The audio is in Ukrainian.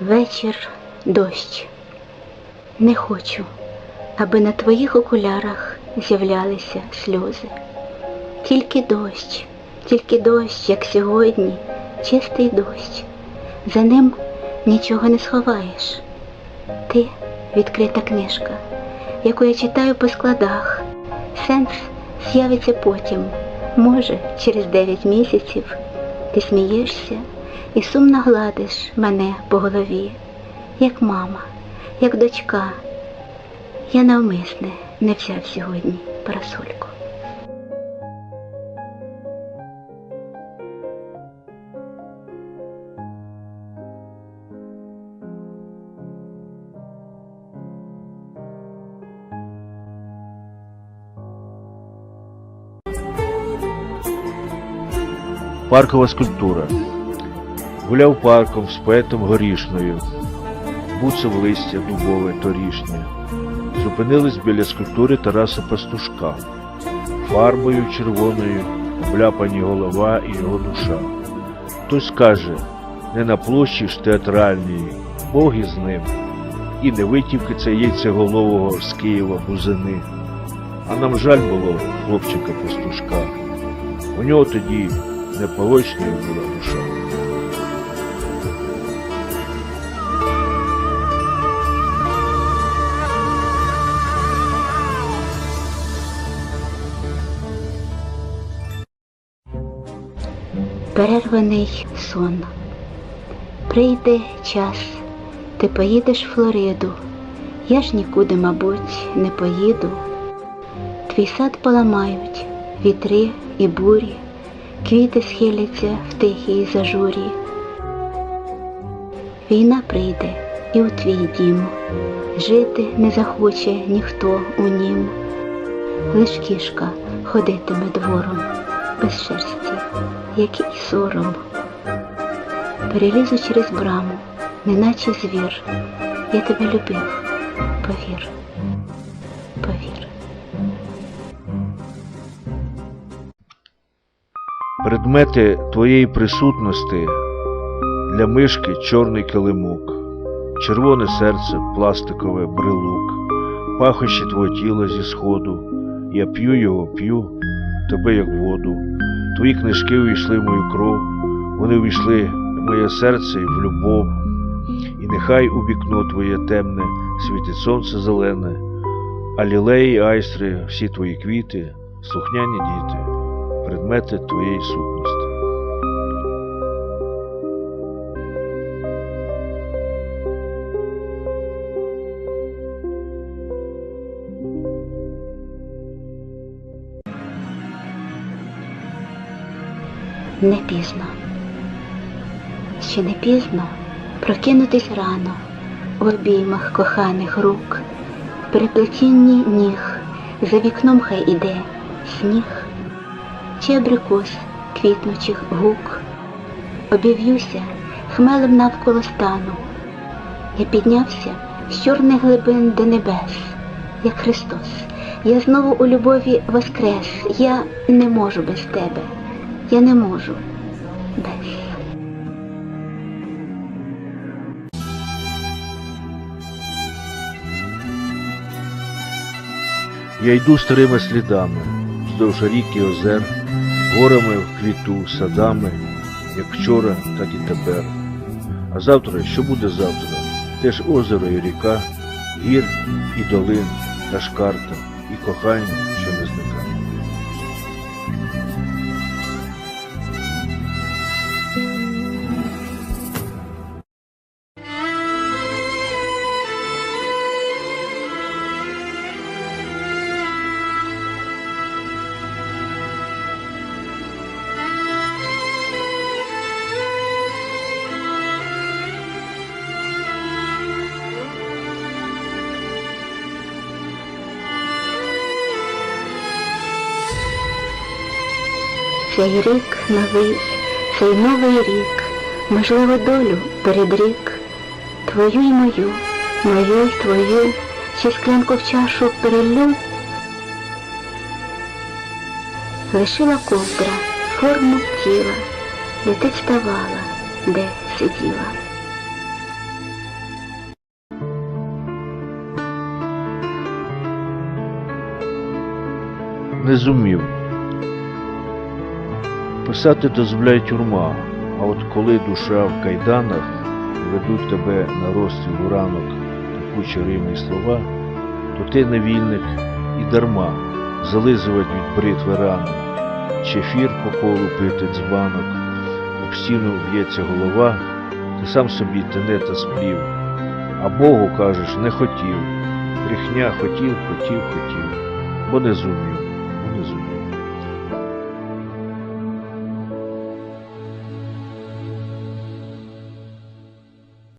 Вечір дощ. Не хочу, аби на твоїх окулярах з'являлися сльози. Тільки дощ, тільки дощ, як сьогодні, чистий дощ. За ним нічого не сховаєш. Ти відкрита книжка, яку я читаю по складах. Сенс з'явиться потім, може, через дев'ять місяців. Ти смієшся і сумно гладиш мене по голові, як мама, як дочка. Я навмисне не взяв сьогодні парасольку. Паркова скульптура. Гуляв парком з поетом горішною, буцав листя дубове торішнє. Зупинились біля скульптури Тараса Пастушка. Фарбою червоною обляпані голова і його душа. Хтось скаже, не на площі ж театральній, Бог із ним, і не витівки це яйцеголового з Києва бузини. А нам жаль було хлопчика пастушка. У нього тоді непорочною була душа. Перерваний сон. Прийде час, ти поїдеш в Флориду. Я ж нікуди, мабуть, не поїду. Твій сад поламають вітри і бурі, квіти схиляться в тихій зажурі. Війна прийде і у твій дім. Жити не захоче ніхто у нім. Лиш кішка ходитиме двором без шерсті, який сором. Перелізу через браму, неначе звір. Я тебе любив, повір, повір. Предмети твоєї присутності для мишки чорний килимок, червоне серце, пластикове брелук, пахощі твого тіла зі сходу. Я п'ю його, п'ю, тебе як воду. Твої книжки увійшли в мою кров, вони увійшли в моє серце і в любов. І нехай у вікно твоє темне світить сонце зелене, а лілеї, айстри, всі твої квіти, слухняні діти предмети твоєї сутності. Не пізно. Ще не пізно прокинутись рано в обіймах коханих рук, в переплетінні ніг, за вікном хай іде сніг, чи абрикос квітнучих гук. Обів'юся хмелем навколо стану. Я піднявся з чорних глибин до небес, як Христос. Я знову у любові воскрес. Я не можу без тебе. Я не можу без. Я йду старими слідами, вздовж рік і озер, горами в квіту, садами, як вчора, так і тепер. А завтра, що буде завтра? Теж озеро і ріка, гір і долин, та ж карта, і кохання, цей рік новий, цей новий рік, можливо, долю передрік, твою й мою, мою й твою, чи склянку в чашу перелю. Лишила ковдра форму тіла, і ти вставала, де сиділа. Не зумів. Писати дозволяє тюрма, а от коли душа в кайданах ведуть тебе на розстріл у ранок текучі римні слова, то ти невільник і дарма зализувати від бритви рану, чефір по колу пити дзбанок, об стіну б'ється голова, ти сам собі тенета сплів, а Богу кажеш не хотів, брехня хотів, хотів, хотів, бо не зумів, бо не зумів.